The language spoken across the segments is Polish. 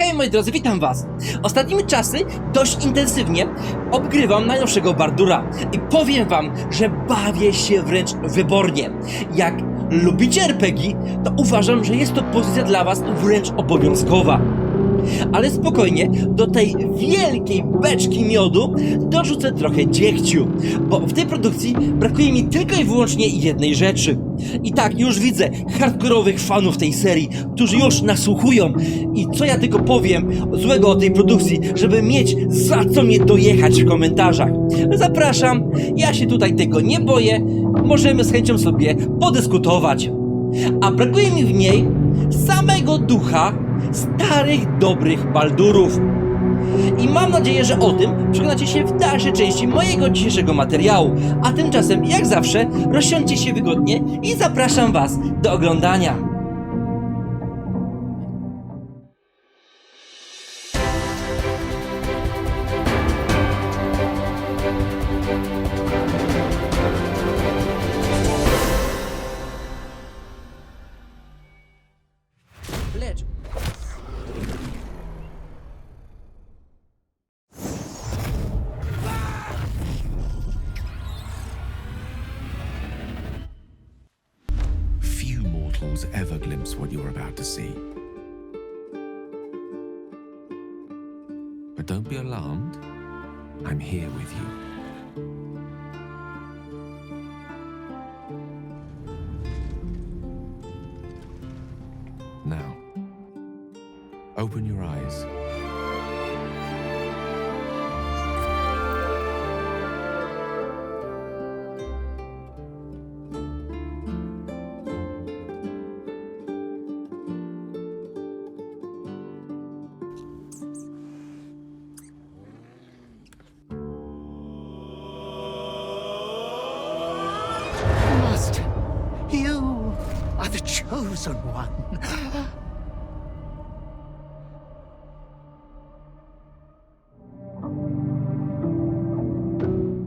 Hej moi drodzy, witam was! Ostatnimi czasy dość intensywnie obgrywam najnowszego Bardura i powiem wam, że bawię się wręcz wybornie. Jak lubicie RPG, to uważam, że jest to pozycja dla was wręcz obowiązkowa. Ale spokojnie, do tej wielkiej beczki miodu dorzucę trochę dziegciu, bo w tej produkcji brakuje mi tylko i wyłącznie jednej rzeczy. I tak, już widzę hardkorowych fanów tej serii, którzy już nasłuchują i co ja tylko powiem złego o tej produkcji, żeby mieć za co mnie dojechać w komentarzach. Zapraszam, ja się tutaj tego nie boję, możemy z chęcią sobie podyskutować. A brakuje mi w niej samego ducha starych, dobrych Baldurów. I mam nadzieję, że o tym przekonacie się w dalszej części mojego dzisiejszego materiału. A tymczasem, jak zawsze, rozsiądźcie się wygodnie i zapraszam Was do oglądania. You're about to see. But don't be alarmed. I'm here with you. Now, open your eyes. The chosen one.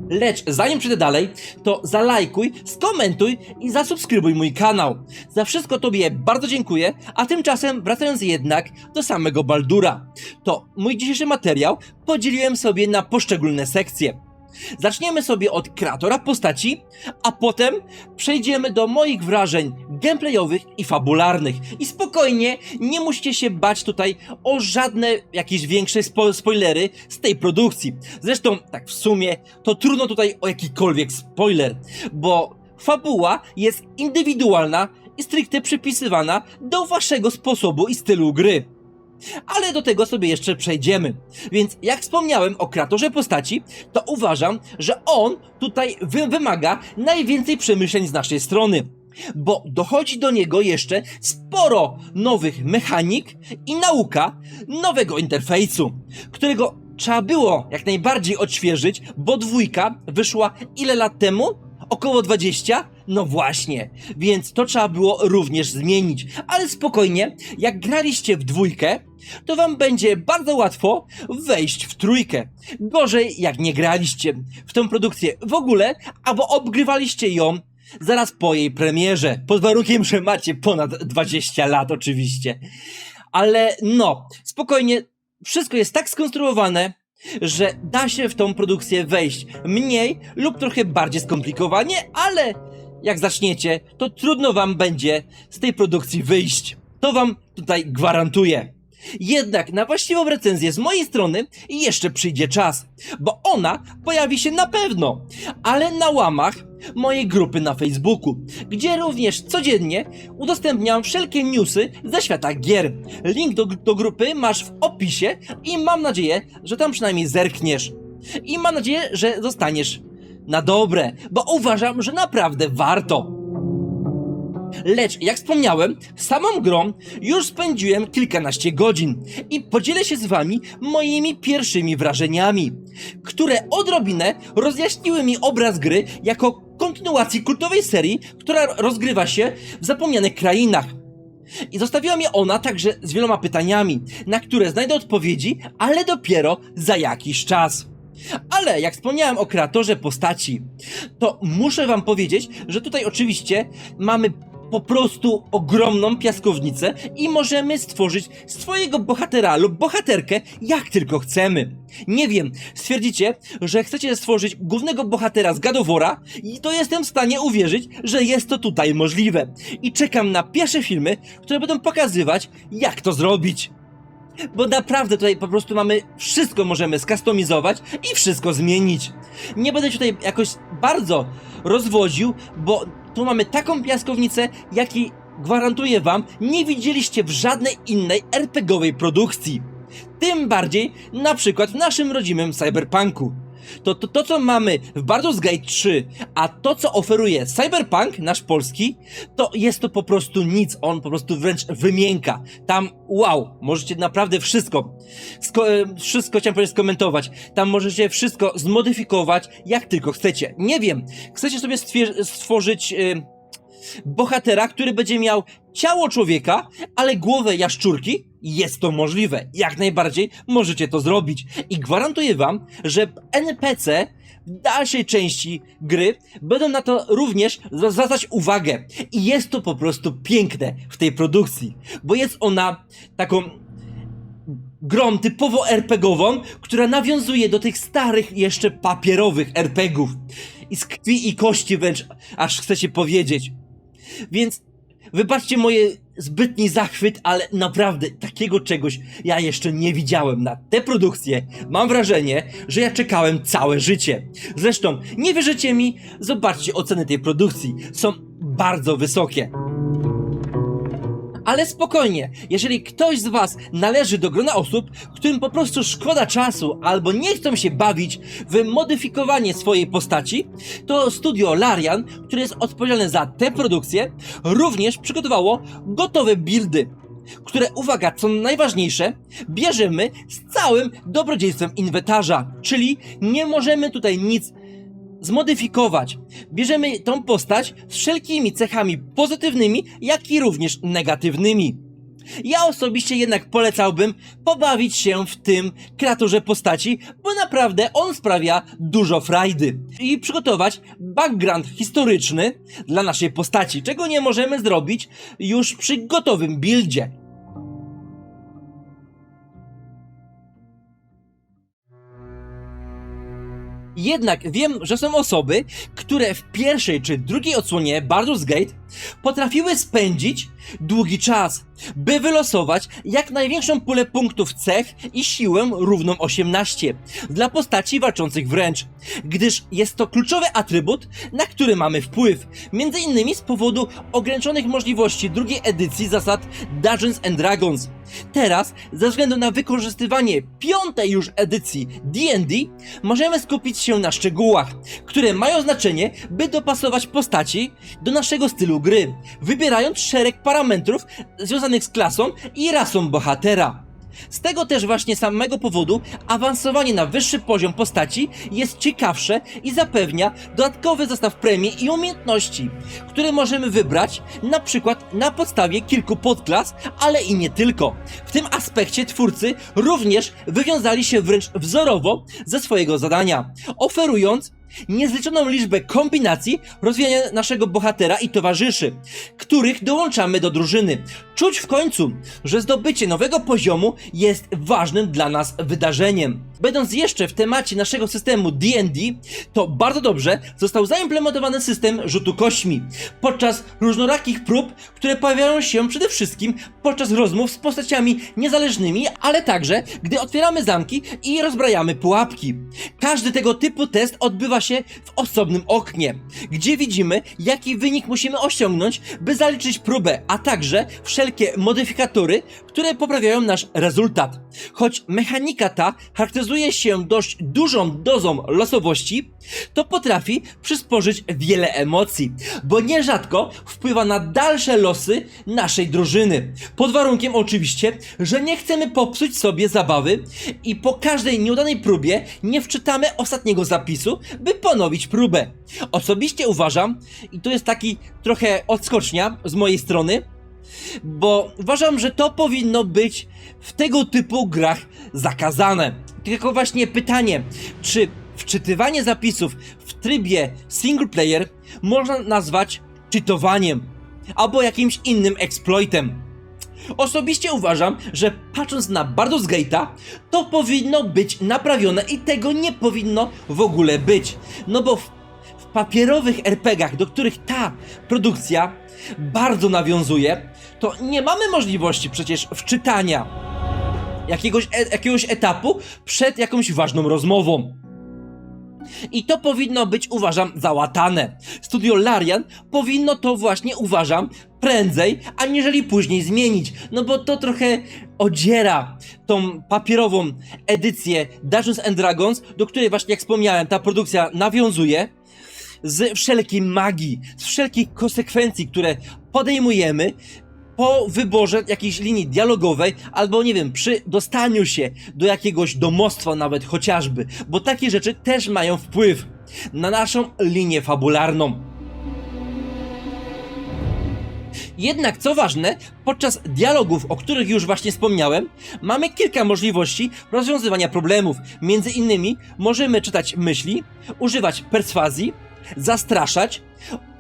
Lecz zanim przejdę dalej, to zalajkuj, skomentuj i zasubskrybuj mój kanał. Za wszystko Tobie bardzo dziękuję, a tymczasem wracając jednak do samego Baldura. To mój dzisiejszy materiał podzieliłem sobie na poszczególne sekcje. Zaczniemy sobie od kreatora postaci, a potem przejdziemy do moich wrażeń gameplayowych i fabularnych. I spokojnie, nie musicie się bać tutaj o żadne jakieś większe spo spoilery z tej produkcji. Zresztą, tak w sumie, to trudno tutaj o jakikolwiek spoiler, bo fabuła jest indywidualna i stricte przypisywana do waszego sposobu i stylu gry. Ale do tego sobie jeszcze przejdziemy. Więc jak wspomniałem o kreatorze postaci, to uważam, że on tutaj wy wymaga najwięcej przemyśleń z naszej strony. Bo dochodzi do niego jeszcze sporo nowych mechanik i nauka nowego interfejsu, którego trzeba było jak najbardziej odświeżyć, bo dwójka wyszła ile lat temu? Około 20? No właśnie, więc to trzeba było również zmienić. Ale spokojnie, jak graliście w dwójkę, to wam będzie bardzo łatwo wejść w trójkę. Gorzej, jak nie graliście w tę produkcję w ogóle, albo obgrywaliście ją zaraz po jej premierze. Pod warunkiem, że macie ponad 20 lat, oczywiście. Ale no, spokojnie, wszystko jest tak skonstruowane, że da się w tą produkcję wejść mniej lub trochę bardziej skomplikowanie, ale jak zaczniecie, to trudno wam będzie z tej produkcji wyjść. To wam tutaj gwarantuję. Jednak na właściwą recenzję z mojej strony jeszcze przyjdzie czas, bo ona pojawi się na pewno, ale na łamach mojej grupy na Facebooku, gdzie również codziennie udostępniam wszelkie newsy ze świata gier. Link do, do grupy masz w opisie i mam nadzieję, że tam przynajmniej zerkniesz. I mam nadzieję, że zostaniesz na dobre, bo uważam, że naprawdę warto. Lecz, jak wspomniałem, samą grą już spędziłem kilkanaście godzin i podzielę się z wami moimi pierwszymi wrażeniami, które odrobinę rozjaśniły mi obraz gry jako kontynuacji kultowej serii, która rozgrywa się w zapomnianych krainach. I zostawiła mnie ona także z wieloma pytaniami, na które znajdę odpowiedzi, ale dopiero za jakiś czas. Ale jak wspomniałem o kreatorze postaci, to muszę wam powiedzieć, że tutaj oczywiście mamy po prostu ogromną piaskownicę i możemy stworzyć swojego bohatera lub bohaterkę jak tylko chcemy. Nie wiem, stwierdzicie, że chcecie stworzyć głównego bohatera z Gadowora i to jestem w stanie uwierzyć, że jest to tutaj możliwe. I czekam na pierwsze filmy, które będą pokazywać, jak to zrobić. Bo naprawdę tutaj po prostu mamy wszystko możemy skustomizować i wszystko zmienić. Nie będę tutaj jakoś bardzo rozwodził, bo tu mamy taką piaskownicę, jakiej gwarantuję wam, nie widzieliście w żadnej innej RPGowej produkcji. Tym bardziej na przykład w naszym rodzimym Cyberpunku. To, to, to co mamy w Baldur's Gate 3, a to co oferuje Cyberpunk, nasz polski, to jest to po prostu nic, on po prostu wręcz wymienka. Tam wow, możecie naprawdę wszystko, sko- e, wszystko chciałem powiedzieć skomentować, tam możecie wszystko zmodyfikować jak tylko chcecie. Nie wiem, chcecie sobie stworzyć... e, bohatera, który będzie miał ciało człowieka, ale głowę jaszczurki, jest to możliwe. Jak najbardziej możecie to zrobić. I gwarantuję wam, że NPC w dalszej części gry będą na to również zwracać uwagę. I jest to po prostu piękne w tej produkcji, bo jest ona taką grą typowo RPGową, która nawiązuje do tych starych jeszcze papierowych RPGów. I z krwi i kości wręcz, aż chcecie powiedzieć. Więc wybaczcie moje zbytni zachwyt, ale naprawdę takiego czegoś ja jeszcze nie widziałem na te produkcje. Mam wrażenie, że ja czekałem całe życie. Zresztą, nie wierzycie mi? Zobaczcie oceny tej produkcji. Są bardzo wysokie. Ale spokojnie, jeżeli ktoś z Was należy do grona osób, którym po prostu szkoda czasu albo nie chcą się bawić w modyfikowanie swojej postaci, to studio Larian, które jest odpowiedzialne za tę produkcję, również przygotowało gotowe buildy, które, uwaga, co najważniejsze, bierzemy z całym dobrodziejstwem inwentarza, czyli nie możemy tutaj nic zmodyfikować. Bierzemy tą postać z wszelkimi cechami pozytywnymi, jak i również negatywnymi. Ja osobiście jednak polecałbym pobawić się w tym kreaturze postaci, bo naprawdę on sprawia dużo frajdy. I przygotować background historyczny dla naszej postaci, czego nie możemy zrobić już przy gotowym buildzie. Jednak wiem, że są osoby, które w pierwszej czy drugiej odsłonie Baldur's Gate potrafiły spędzić długi czas, by wylosować jak największą pulę punktów cech i siłę równą 18 dla postaci walczących wręcz, gdyż jest to kluczowy atrybut, na który mamy wpływ, między innymi z powodu ograniczonych możliwości drugiej edycji zasad Dungeons and Dragons. Teraz, ze względu na wykorzystywanie piątej już edycji D&D, możemy skupić się na szczegółach, które mają znaczenie, by dopasować postaci do naszego stylu gry, wybierając szereg parametrów związanych z klasą i rasą bohatera. Z tego też właśnie samego powodu awansowanie na wyższy poziom postaci jest ciekawsze i zapewnia dodatkowy zestaw premii i umiejętności, które możemy wybrać na przykład na podstawie kilku podklas, ale i nie tylko. W tym aspekcie twórcy również wywiązali się wręcz wzorowo ze swojego zadania, oferując niezliczoną liczbę kombinacji rozwijania naszego bohatera i towarzyszy, których dołączamy do drużyny. Czuć w końcu, że zdobycie nowego poziomu jest ważnym dla nas wydarzeniem. Będąc jeszcze w temacie naszego systemu D&D, to bardzo dobrze został zaimplementowany system rzutu kośćmi podczas różnorakich prób, które pojawiają się przede wszystkim podczas rozmów z postaciami niezależnymi, ale także gdy otwieramy zamki i rozbrajamy pułapki. Każdy tego typu test odbywa się w osobnym oknie, gdzie widzimy jaki wynik musimy osiągnąć, by zaliczyć próbę, a także wszelkie modyfikatory, które poprawiają nasz rezultat. Choć mechanika ta charakteryzuje się dość dużą dozą losowości, to potrafi przysporzyć wiele emocji, bo nierzadko wpływa na dalsze losy naszej drużyny. Pod warunkiem oczywiście, że nie chcemy popsuć sobie zabawy i po każdej nieudanej próbie nie wczytamy ostatniego zapisu, by ponowić próbę. Osobiście uważam, i to jest taki trochę odskocznia z mojej strony, bo uważam, że to powinno być w tego typu grach zakazane. Tylko właśnie pytanie, czy wczytywanie zapisów w trybie single player można nazwać cheatowaniem? albo jakimś innym exploitem. Osobiście uważam, że patrząc na Baldur's Gate'a, to powinno być naprawione i tego nie powinno w ogóle być. No bo w papierowych RPGach, do których ta produkcja bardzo nawiązuje, to nie mamy możliwości przecież wczytania jakiegoś, e, jakiegoś etapu przed jakąś ważną rozmową. I to powinno być, uważam, załatane. Studio Larian powinno to właśnie, uważam, prędzej, aniżeli później zmienić. No bo to trochę odziera tą papierową edycję Dungeons and Dragons, do której właśnie, jak wspomniałem, ta produkcja nawiązuje z wszelkiej magii, z wszelkich konsekwencji, które podejmujemy po wyborze jakiejś linii dialogowej, albo nie wiem, przy dostaniu się do jakiegoś domostwa nawet chociażby, bo takie rzeczy też mają wpływ na naszą linię fabularną. Jednak co ważne, podczas dialogów, o których już właśnie wspomniałem, mamy kilka możliwości rozwiązywania problemów. Między innymi możemy czytać myśli, używać perswazji, zastraszać,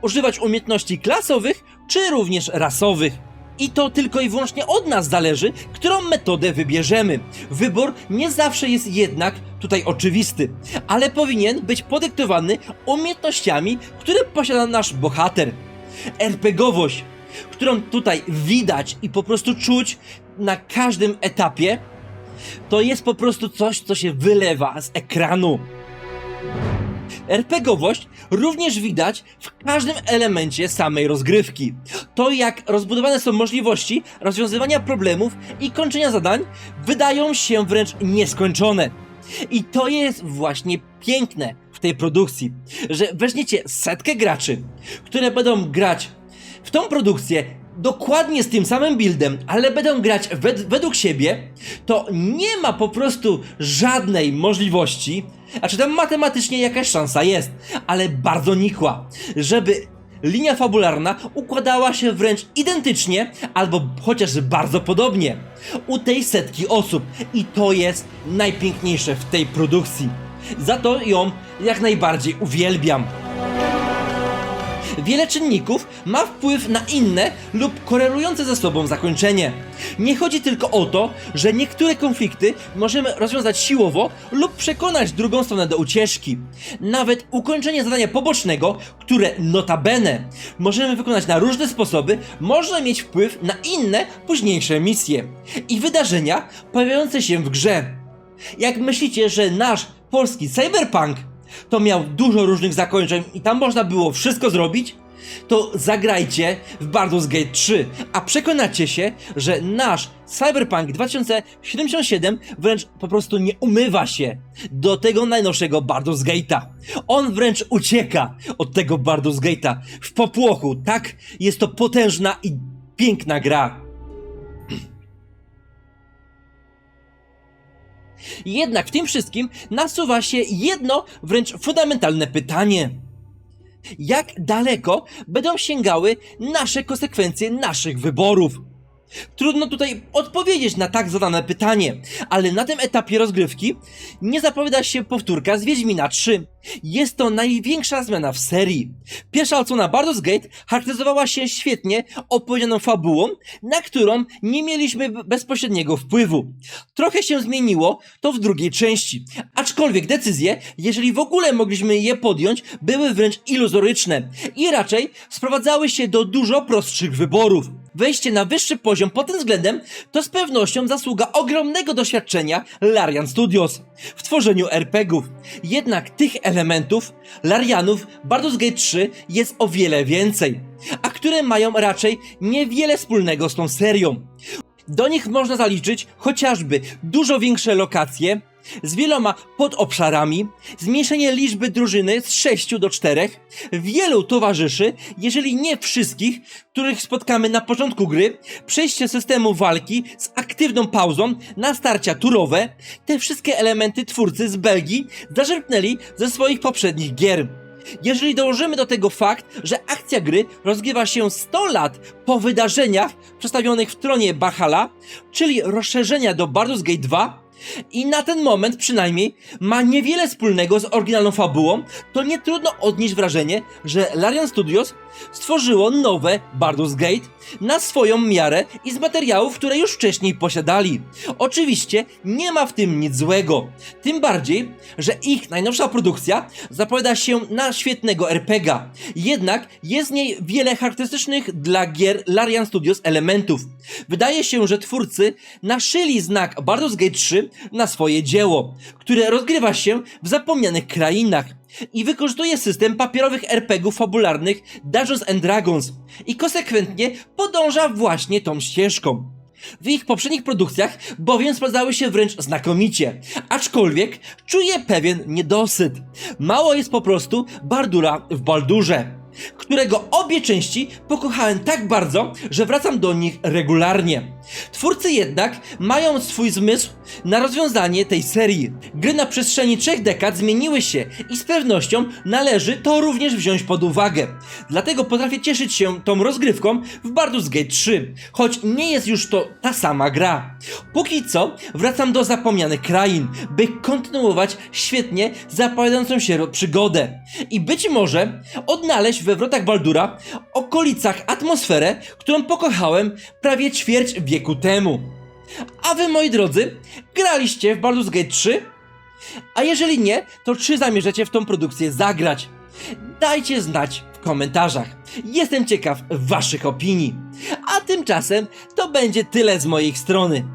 używać umiejętności klasowych czy również rasowych. I to tylko i wyłącznie od nas zależy, którą metodę wybierzemy. Wybór nie zawsze jest jednak tutaj oczywisty, ale powinien być podyktowany umiejętnościami, które posiada nasz bohater. RPGowość, którą tutaj widać i po prostu czuć na każdym etapie, to jest po prostu coś, co się wylewa z ekranu. RPGowość również widać w każdym elemencie samej rozgrywki. To jak rozbudowane są możliwości rozwiązywania problemów i kończenia zadań wydają się wręcz nieskończone. I to jest właśnie piękne w tej produkcji, że weźmiecie setkę graczy, które będą grać w tą produkcję dokładnie z tym samym buildem, ale będą grać wed według siebie, to nie ma po prostu żadnej możliwości, a czy tam matematycznie jakaś szansa jest, ale bardzo nikła, żeby linia fabularna układała się wręcz identycznie, albo chociaż bardzo podobnie u tej setki osób. I to jest najpiękniejsze w tej produkcji. Za to ją jak najbardziej uwielbiam. Wiele czynników ma wpływ na inne lub korelujące ze sobą zakończenie. Nie chodzi tylko o to, że niektóre konflikty możemy rozwiązać siłowo lub przekonać drugą stronę do ucieczki. Nawet ukończenie zadania pobocznego, które notabene możemy wykonać na różne sposoby, może mieć wpływ na inne późniejsze misje i wydarzenia pojawiające się w grze. Jak myślicie, że nasz polski cyberpunk to miał dużo różnych zakończeń i tam można było wszystko zrobić, to zagrajcie w Baldur's Gate 3, a przekonacie się, że nasz Cyberpunk 2077 wręcz po prostu nie umywa się do tego najnowszego Baldur's Gate'a. On wręcz ucieka od tego Baldur's Gate'a w popłochu. Tak, jest to potężna i piękna gra. Jednak w tym wszystkim nasuwa się jedno wręcz fundamentalne pytanie. Jak daleko będą sięgały nasze konsekwencje naszych wyborów? Trudno tutaj odpowiedzieć na tak zadane pytanie, ale na tym etapie rozgrywki nie zapowiada się powtórka z Wiedźmina 3. Jest to największa zmiana w serii. Pierwsza odsłona Baldur's Gate charakteryzowała się świetnie opowiedzianą fabułą, na którą nie mieliśmy bezpośredniego wpływu. Trochę się zmieniło to w drugiej części, aczkolwiek decyzje, jeżeli w ogóle mogliśmy je podjąć, były wręcz iluzoryczne i raczej sprowadzały się do dużo prostszych wyborów. Wejście na wyższy poziom pod tym względem to z pewnością zasługa ogromnego doświadczenia Larian Studios w tworzeniu RPGów. Jednak tych elementów, Larianów, Baldur's Gate 3 jest o wiele więcej, a które mają raczej niewiele wspólnego z tą serią. Do nich można zaliczyć chociażby dużo większe lokacje, z wieloma podobszarami, zmniejszenie liczby drużyny z 6 do 4, wielu towarzyszy, jeżeli nie wszystkich, których spotkamy na początku gry, przejście systemu walki z aktywną pauzą na starcia turowe, te wszystkie elementy twórcy z Belgii zaczerpnęli ze swoich poprzednich gier. Jeżeli dołożymy do tego fakt, że akcja gry rozgrywa się 100 lat po wydarzeniach przedstawionych w tronie Bachala, czyli rozszerzenia do Baldur's Gate 2, i na ten moment przynajmniej ma niewiele wspólnego z oryginalną fabułą, to nie trudno odnieść wrażenie, że Larian Studios stworzyło nowe Baldur's Gate na swoją miarę i z materiałów, które już wcześniej posiadali. Oczywiście nie ma w tym nic złego, tym bardziej, że ich najnowsza produkcja zapowiada się na świetnego RPGa, jednak jest w niej wiele charakterystycznych dla gier Larian Studios elementów. Wydaje się, że twórcy naszyli znak Baldur's Gate 3 na swoje dzieło, które rozgrywa się w zapomnianych krainach i wykorzystuje system papierowych RPGów fabularnych Dungeons and Dragons i konsekwentnie podąża właśnie tą ścieżką. W ich poprzednich produkcjach bowiem sprawdzały się wręcz znakomicie, aczkolwiek czuję pewien niedosyt. Mało jest po prostu Bardura w Baldurze którego obie części pokochałem tak bardzo, że wracam do nich regularnie. Twórcy jednak mają swój zmysł na rozwiązanie tej serii. Gry na przestrzeni trzech dekad zmieniły się i z pewnością należy to również wziąć pod uwagę. Dlatego potrafię cieszyć się tą rozgrywką w Baldur's Gate 3, choć nie jest już to ta sama gra. Póki co wracam do zapomnianych krain, by kontynuować świetnie zapowiadającą się przygodę i być może odnaleźć we wrotach Baldura okolicach atmosferę, którą pokochałem prawie ćwierć wieku temu. A wy, moi drodzy, graliście w Baldur's Gate 3? A jeżeli nie, to czy zamierzacie w tą produkcję zagrać? Dajcie znać w komentarzach. Jestem ciekaw waszych opinii. A tymczasem to będzie tyle z mojej strony.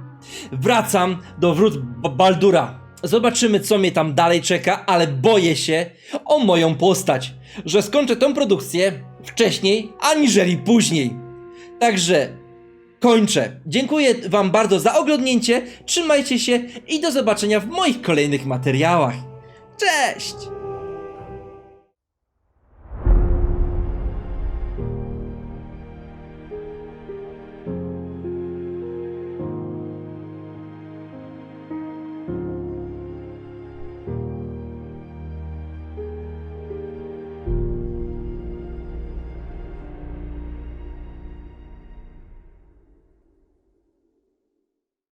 Wracam do wrót Baldura. Zobaczymy, co mnie tam dalej czeka, ale boję się o moją postać, że skończę tą produkcję wcześniej, aniżeli później. Także kończę. Dziękuję Wam bardzo za oglądnięcie, trzymajcie się i do zobaczenia w moich kolejnych materiałach. Cześć!